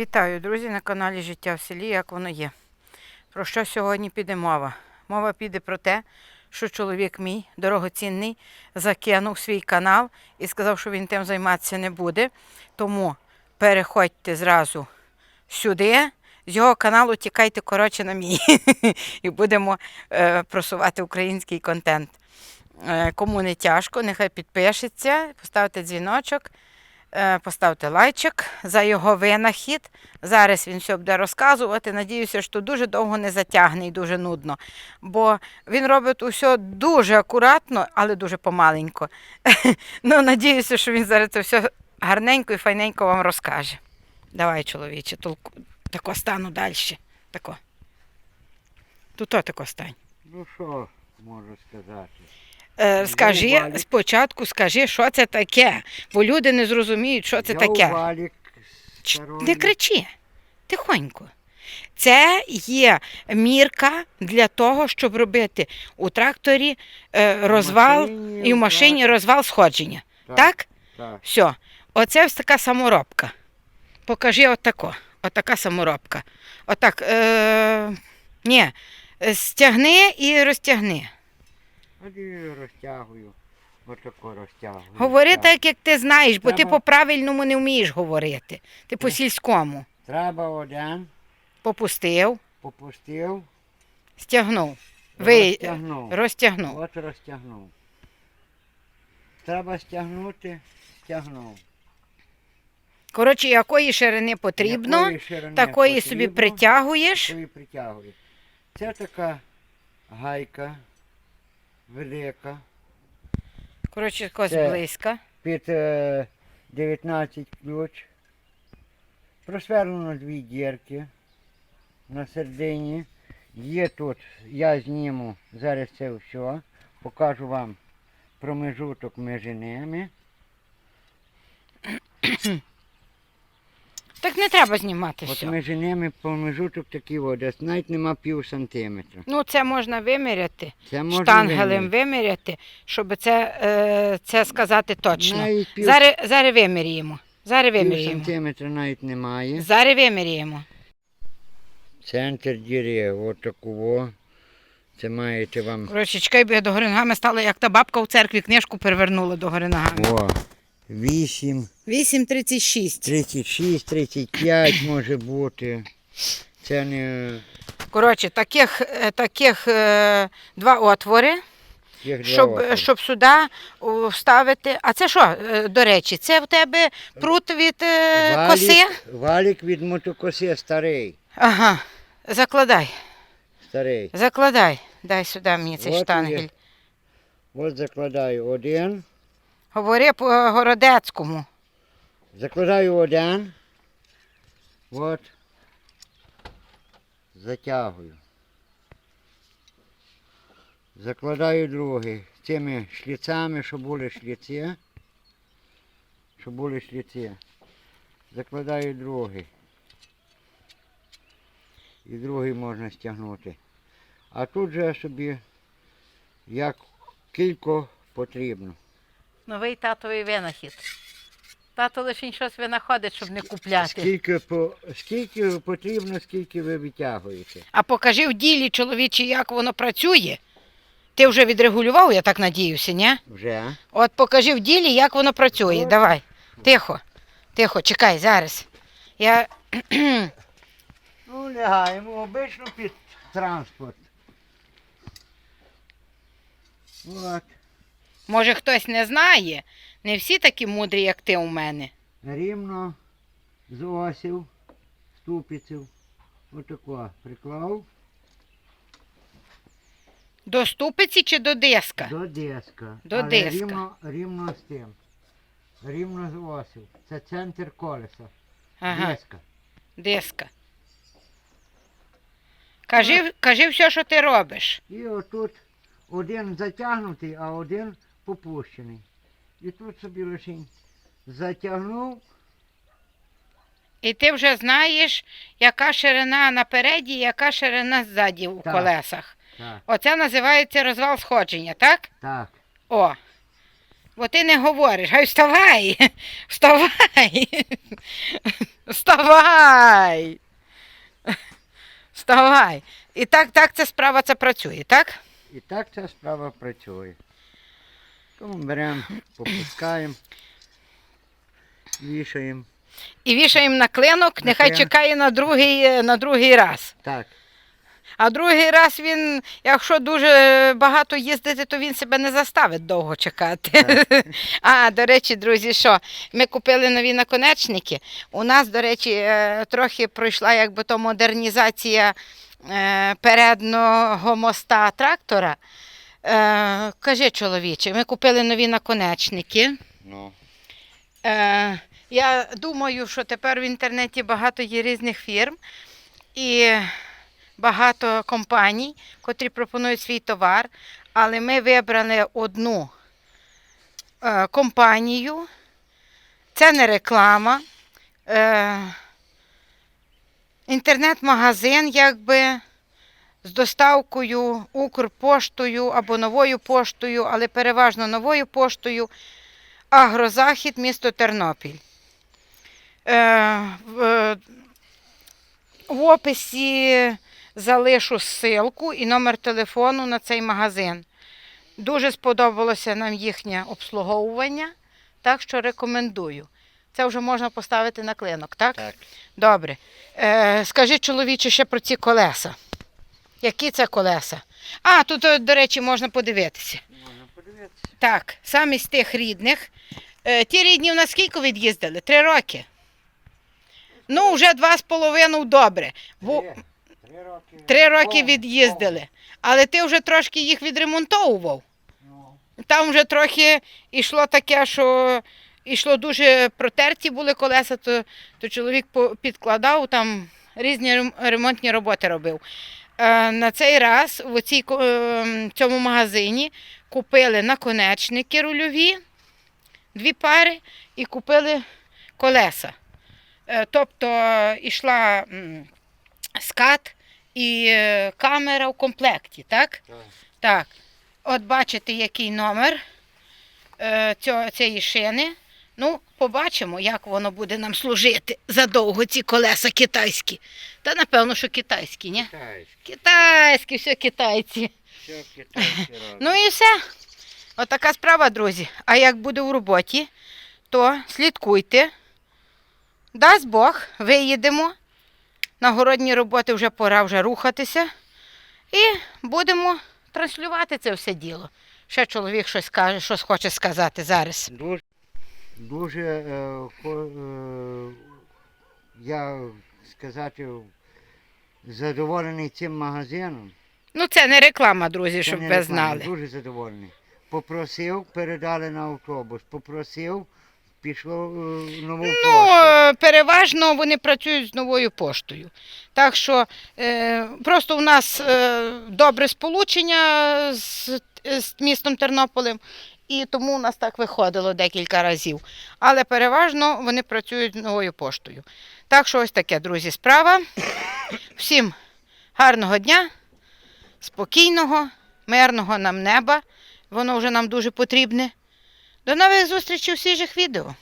Вітаю, друзі, на каналі Життя в селі, як воно є. Про що сьогодні піде мова? Мова піде про те, що чоловік мій, дорогоцінний, закинув свій канал і сказав, що він тим займатися не буде. Тому переходьте зразу сюди. З його каналу тікайте коротше на мій. І будемо е, просувати український контент. Е, кому не тяжко, нехай підпишеться, поставте дзвіночок. Е, Поставте лайчик за його винахід. Зараз він все буде розказувати. Надіюся, що дуже довго не затягне і дуже нудно. Бо він робить усе дуже акуратно, але дуже помаленько. ну, надіюся, що він зараз це все гарненько і файненько вам розкаже. Давай, чоловіче, тако стану далі. Тако. Тут тако стань. Ну що можу сказати? Е, скажи, спочатку скажи, що це таке, бо люди не зрозуміють, що це таке. Не кричи, тихонько. Це є мірка для того, щоб робити у тракторі е, розвал і в машині розвал сходження. Так? Так. Все. Оце ось така саморобка. Покажи отако. Отака саморобка. Отак. Е, ні, стягни і розтягни. Тоді розтягую. Отако розтягую. Говори так, як ти знаєш, бо ти Треба- по-правильному не вмієш говорити. Ти по-сільському. Треба один, Попустив, попустив, стягнув. Ви... розтягнув. Розтягнув. От розтягнув. Треба стягнути, стягнув. Коротше, якої ширини потрібно, Якої ширини такої собі потрібно, притягуєш. такої притягую. Це така гайка велика. Коротше, якось Це- близько. під е, 19 ключ. Просверлено дві дірки на середині. Є тут, я зніму зараз це все. Покажу вам промежуток між ними. Так не треба знімати От все. між ними промежуток такий десь навіть нема пів сантиметра. Ну, це можна виміряти, Це можна штангелем виміряти. виміряти, щоб це, е, це сказати точно. Навіть пів, Зараз, зараз виміряємо. Зараз пів виміряємо. сантиметра навіть немає. Зараз виміряємо. Центр діри, от такого. Це маєте вам. Коротше, чекай, бо я до гори ногами стала, як та бабка у церкві книжку перевернула до гори ногами. О, 8. 8,36. 36, 35 може бути. Це не Коротше, таких, е, таких е, два отвори, їх два щоб, отвори. щоб сюди о, вставити. А це що, е, до речі, це в тебе прут від е, коси? Валік від мотокоси старий. Ага. Закладай, старий. закладай. Дай сюди мені цей От штангель. є. От закладаю один. Говори по городецькому. Закладаю один. От. Затягую. Закладаю другий. Цими шліцами, щоб були шліці. Щоб були шліці. Закладаю другий. І другий можна стягнути. А тут же собі як кілько потрібно. Новий татовий винахід. Тато лише щось винаходить, щоб не купляти. Скільки, по, скільки потрібно, скільки ви витягуєте. А покажи в ділі, чоловіче, як воно працює. Ти вже відрегулював, я так надіюся, ні? Вже. От покажи в ділі, як воно працює. От. Давай. Тихо. Тихо, чекай, зараз. Я. Ну, лягаємо обично під транспорт. От. Може хтось не знає. Не всі такі мудрі, як ти у мене. Рівно з осів, ступиців. Отако приклав До ступиці чи до диска? до диска. До Але диска. Рівно, рівно з тим. Рівно з осів. Це центр колеса. Ага, Диска. диска. Кажи, кажи все, що ти робиш. І отут один затягнутий, а один попущений. І тут собі лише затягнув, І ти вже знаєш, яка ширина напереді, яка ширина ззаді у Так. колесах. так, Оце називається розвал сходження, так? так. О. Бо ти не говориш. Гай, вставай! Вставай! Вставай! Вставай! І так, так ця справа це працює, так? І так ця справа працює. Тому беремо, попускаємо, вішаємо. І вішаємо на клинок, На нехай клин. чекає на другий, е, на другий раз. Так, А другий раз він, якщо дуже багато їздити, то він себе не заставить довго чекати. А, до речі, друзі, що ми купили нові наконечники. У нас, до речі, е, трохи пройшла якби то модернізація е, переднього моста трактора. Е, Кажи, чоловіче, ми купили нові наконечники. ну, Е, я думаю, що тепер в інтернеті багато є різних фірм і багато компаній, котрі пропонують свій товар. Але ми вибрали одну е, компанію. Це не реклама. Е, інтернет-магазин, якби з доставкою Укрпоштою або новою поштою, але переважно новою поштою. Агрозахід, місто Тернопіль. Е, в, в описі залишу ссылку і номер телефону на цей магазин. Дуже сподобалося нам їхнє обслуговування, так що рекомендую. Це вже можна поставити на клинок, так? так. Добре. Е, скажи, чоловіче, ще про ці колеса. Які це колеса? А, тут, е, до речі, можна подивитися. Можна подивитися. Так, самі з тих рідних. Е, ті рідні в нас скільки від'їздили? Три роки. Ну, вже два з половиною добре. Бо Три, роки. три роки від'їздили. Але ти вже трошки їх відремонтовував. ну, Там вже трохи йшло таке, що йшло дуже протерті були колеса, то, то чоловік підкладав, там різні ремонтні роботи робив. Е, на цей раз в оцій, е, цьому магазині купили наконечники рульові, дві пари, і купили колеса. Е, тобто йшла скат і камера в комплекті, так? так. Так, от бачите, який номер цієї шини. Ну, побачимо, як воно буде нам служити задовго ці колеса китайські. Та напевно, що китайські, ні? Китайські, Китайські, все китайці. все китайські. Ну і все. Отака справа, друзі. А як буде у роботі, то слідкуйте. Дасть Бог, виїдемо. На городні роботи вже пора вже рухатися. І будемо транслювати це все діло. Ще чоловік щось каже, щось хоче сказати зараз. Дуже, е, е, я сказати, задоволений цим магазином. Ну, це не реклама, друзі, щоб ви знали. Дуже задоволений. Попросив, передали на автобус. Попросив, пішло е, нову Ну, пошту. переважно вони працюють з новою поштою. Так що е, просто у нас е, добре сполучення з, з містом Тернополем, і тому у нас так виходило декілька разів. Але переважно вони працюють новою поштою. Так що ось таке, друзі, справа. Всім гарного дня, спокійного, мирного нам неба. Воно вже нам дуже потрібне. До нових зустрічей у свіжих відео.